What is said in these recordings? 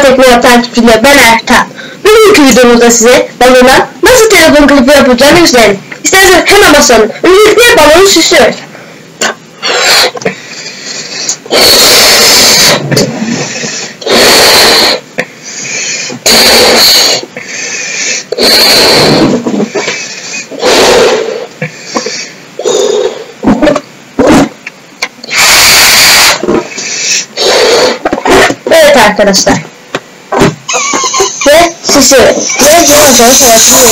Merhaba Teknoyap takipçileri ben Ertan. Bugünkü videomuzda size balona nasıl telefon klipi yapacağını gösterelim. İsterseniz hemen basalım. Öncelikle balonu süslüyoruz. Arkadaşlar. Ve süslüyoruz. Ve yavaş ayaklanıyoruz.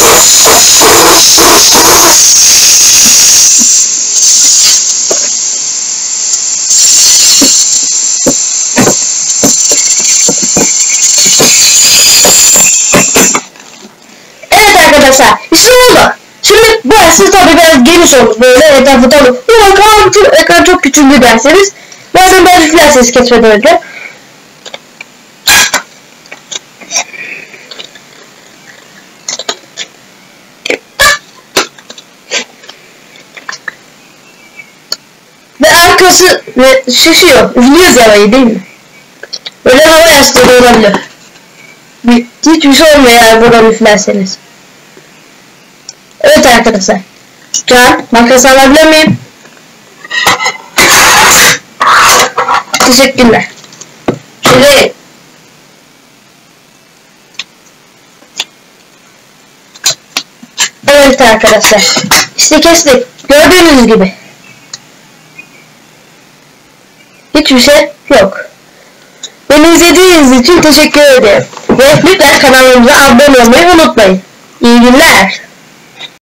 Evet arkadaşlar işte oldu. Şimdi bu dersi tabii biraz geniş olmuş böyle etrafı tabii. Bu ekran, çok küçük bir derseniz bazen böyle üflerseniz kesmeden önce. Ve arkası ve şişiyor. Üflüyoruz havayı değil mi? Böyle hava yastığı olabilir. Bir, hiçbir şey olmuyor eğer buradan üflerseniz. Evet arkadaşlar. Can, makas alabilir miyim? Teşekkürler. Şimdi Evet arkadaşlar. İşte kestik. Gördüğünüz gibi. Hiçbir şey yok. Beni izlediğiniz için teşekkür ederim. Ve lütfen kanalımıza abone olmayı unutmayın. İyi günler.